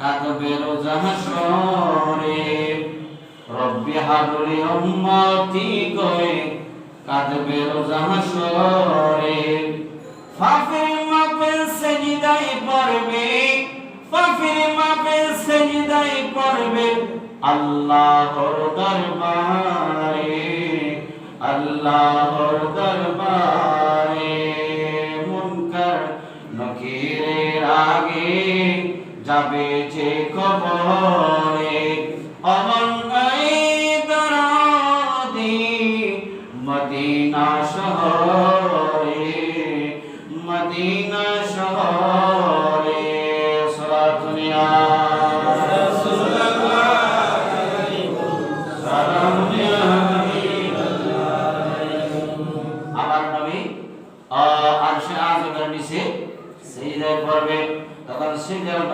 কাতবে রোজা হাসরে। রব্বি হাবলি উম্মতি কয়ে কাতবে রোজা হাসরে। ফাফির মাপে সেজদাই পড়বে ফাফির মাপে সেজদাই পড়বে আল্লাহর দরবারে আল্লাহর দরবারে। যাবে যে কবরে অমন দরাদি মদিনা শহরে মদিনা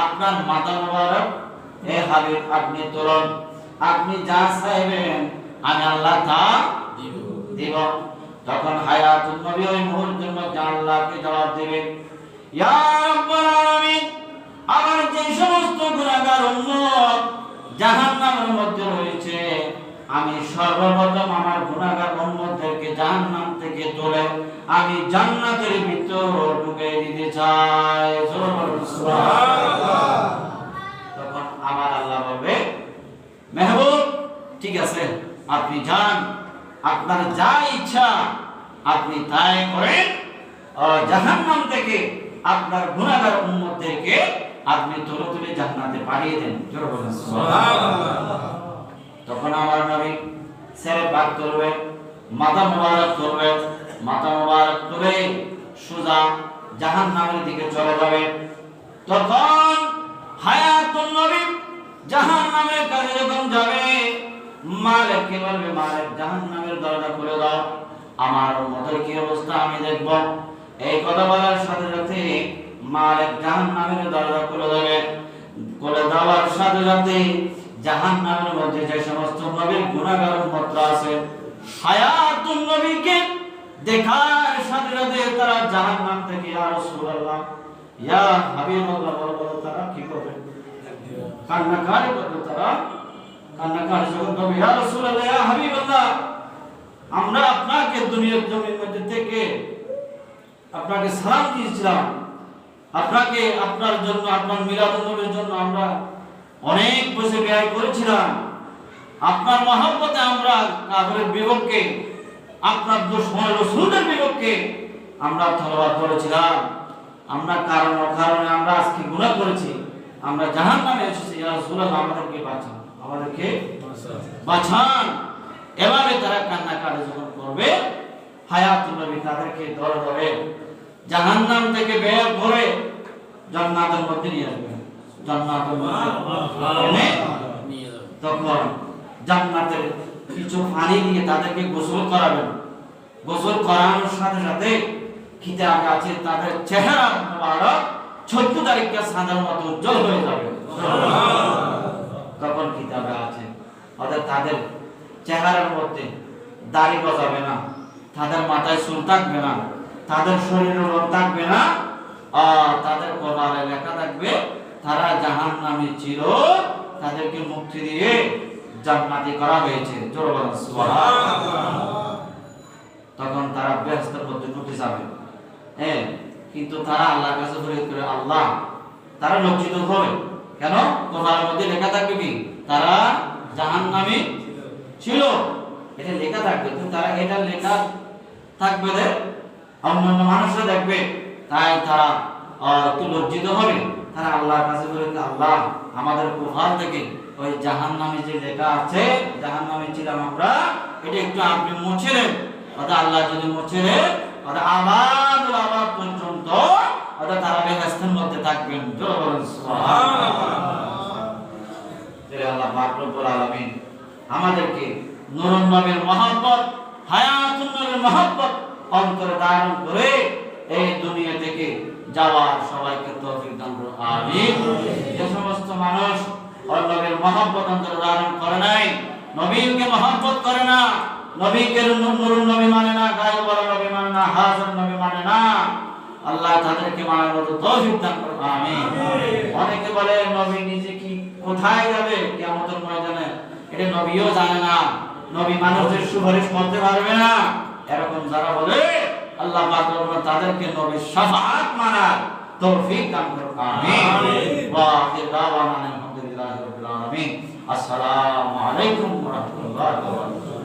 আপনার মাথা মুবারক হে হাবিব, আপনি তুলুন আপনি যা চাইবেন আমি আল্লাহ তা দিব। তখন হায়াতুন নবী ওই মুহূর্তের মধ্যে আল্লাহকে জবাব দেবে ইয়া রাব্বুল আমার যে সমস্ত গুনাহগার উম্মত জাহান্নামের মধ্যে রয়েছে, আমি সর্বপ্রথম আমার গুনাহগার উম্মতদেরকে জাহান্নাম থেকে তুলে আমি জান্নাতের ভিতর ঢুকে দিতে চাই। তখন আমার আল্লাহ বলবে, মেহবুব, ঠিক আছে, আপনি যান। আপনার যা ইচ্ছা, আপনি তাই করেন। জাহান্নাম থেকে আপনার গুনাহগার উম্মতদেরকে আপনি তুলে তুলে জান্নাতে পাঠিয়ে দেন। তখন আমার নবী সেরে পাক করবে, মাথা মোবারক করবে। মাথা মোবারক করে সোজা জাহান্নামের দিকে চলে যাবে। তখন হায়াতুন নবী জাহান্নামের কাছে যখন যাবে, মালিক কে বলবে, মালিক, জাহান্নামের দরজা খুলে দাও। আমার উম্মতের কি অবস্থা আমি দেখব। এই কথা বলার সাথে সাথে মালিক জাহান্নামের দরজা খুলে দেবে। খুলে দেওয়ার সাথে সাথে জাহান্নামের মধ্যে যে সমস্ত নবীর গুনাহগার উম্মত আছে, হায়াতুন নবীকে দেখার সাথে সাথে তারা জাহান্নাম থেকে, ইয়া রাসূলুল্লাহ, ইয়া হাবিবাল্লাহ বলে বলে তারা কি করবে? কান্নাকারি করবে তারা। কান্নাকারি যখন করবে, ইয়া রাসূলুল্লাহ, ইয়া হাবিবাল্লাহ আমরা আপনাকে দুনিয়ার জমির মধ্যে থেকে আপনাকে সালাম দিয়েছিলাম। আপনাকে আপনার জন্য, আপনার মিলাদুন নবীর জন্য আমরা অনেক পয়সা ব্যয় করেছিলাম। আপনার মহব্বতে আমরা কাফেরের বিপক্ষে আপনার দুশ্মন রসুলের বিপক্ষে আমরা তলবার করেছিলাম। আমরা কারণ কারণে আমরা আজকে গুনাহ করেছি। আমরা জাহান নামে এসেছি। আমাদেরকে বাঁচান। আমাদেরকে বাঁচান। এভাবে তারা কান্না কাটে যখন করবে হায়াতুল নবী তাদেরকে ধরে ধরে জাহান্নাম থেকে বের করে জান্নাতের মধ্যে নিয়ে আসবে জান্নাতের মধ্যে তখন জান্নাতের কিছু পানি দিয়ে তাদেরকে গোসল করাবেন। গোসল করানোর সাথে সাথে কিতাবে আছে, তাদের চেহারা চোদ্দ মতো উজ্জ্বল হয়ে যাবে। তখন কিতাবে আছে। অর্থাৎ তাদের চেহারার মধ্যে দাড়ি গজাবে না, তাদের মাথায় চুল থাকবে না, তাদের শরীরে রোগ থাকবে না, আর তাদের কপালে লেখা থাকবে, তারা জাহান নামে ছিল তাদেরকে মুক্তি দিয়ে জান্নাতি করা হয়েছে। তখন তারা বেহেশতের মধ্যে ঢুকে যাবে। হ্যাঁ কিন্তু তারা আল্লাহর কাছে ফরিয়াদ করে, আল্লাহ, তারা লজ্জিত হবে? কেন? কোরআনের মধ্যে লেখা থাকবে কি? তারা জাহান্নামী ছিল। এটা লেখা থাকবে, কিন্তু তারা এটা লেখা থাকবে অন্যান্য মানুষরা দেখবে, তাই তারা লজ্জিত হবে। তারা আল্লাহর কাছে বলে আল্লাহ, আমাদের কোরআন থেকে ওই জাহান নামে যে লেখা আছে জাহান নামে ছিলাম আমরা, এটা একটু আপনি মুছে দেন অর্থাৎ আল্লাহ যদি মুছে দেন অর্থাৎ পর্যন্ত, অর্থাৎ তারা মধ্যে থাকবেন। আল্লাহ পাক রব্বুল আলামিন আমাদেরকে নুরুন নবীর মহব্বত, হায়াতুন নবীর মহব্বত অন্তরে ধারণ করে এই দুনিয়া থেকে যাওয়ার সবাইকে করুন যে সমস্ত মানুষ ওই মহব্বত অন্তরে ধারণ করে নাই, নবীকে মহব্বত করে না, নবীকে নুরুন নবী মানে না গায়ে বলা নবী মানে না হাজার নবী মানে না, আল্লাহ তাদেরকে মানার মতো তৌফিক দান করুন, আমিন। অনেকে বলে, নবী নিজে কি কোথায় যাবে কিয়ামতের ময়দানে? এটা নবীও জানে না, নবী মানুষদের সুপারিশ করতে পারবে না। এরকম যারা বলে, আল্লাহ পাক তাদেরকে নবীর শাফাআত মানার। তৌফিক দান করুন। আমিন। ওয়া আখির দাওয়ানা আলহামদুলিল্লাহি রাব্বিল আলামিন। আসসালামু আলাইকুম ওয়া রাহমাতুল্লাহি ওয়া বারাকাতুহু।